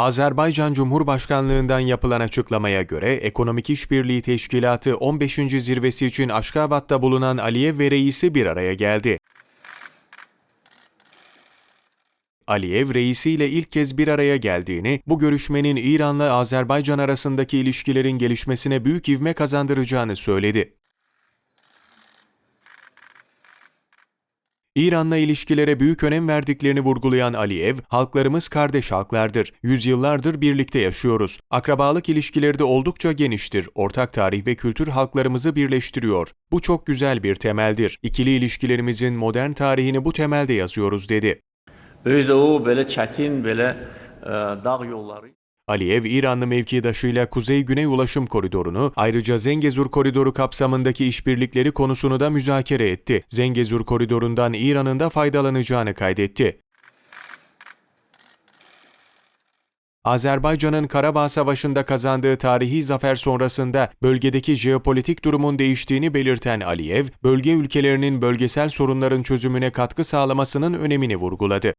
Azerbaycan Cumhurbaşkanlığından yapılan açıklamaya göre Ekonomik İşbirliği Teşkilatı 15. zirvesi için Aşkabat'ta bulunan Aliyev ve reisi bir araya geldi. Aliyev reisiyle ilk kez bir araya geldiğini, bu görüşmenin İran'la Azerbaycan arasındaki ilişkilerin gelişmesine büyük ivme kazandıracağını söyledi. İran'la ilişkilere büyük önem verdiklerini vurgulayan Aliyev, halklarımız kardeş halklardır. Yüzyıllardır birlikte yaşıyoruz. Akrabalık ilişkileri de oldukça geniştir. Ortak tarih ve kültür halklarımızı birleştiriyor. Bu çok güzel bir temeldir. İkili ilişkilerimizin modern tarihini bu temelde yazıyoruz dedi. Özdə o belə çətin, belə ə, dağ yolları Aliyev, İranlı mevkidaşıyla Kuzey-Güney Ulaşım Koridoru'nu, ayrıca Zengezur Koridoru kapsamındaki işbirlikleri konusunu da müzakere etti. Zengezur Koridoru'ndan İran'ın da faydalanacağını kaydetti. Azerbaycan'ın Karabağ Savaşı'nda kazandığı tarihi zafer sonrasında bölgedeki jeopolitik durumun değiştiğini belirten Aliyev, bölge ülkelerinin bölgesel sorunların çözümüne katkı sağlamasının önemini vurguladı.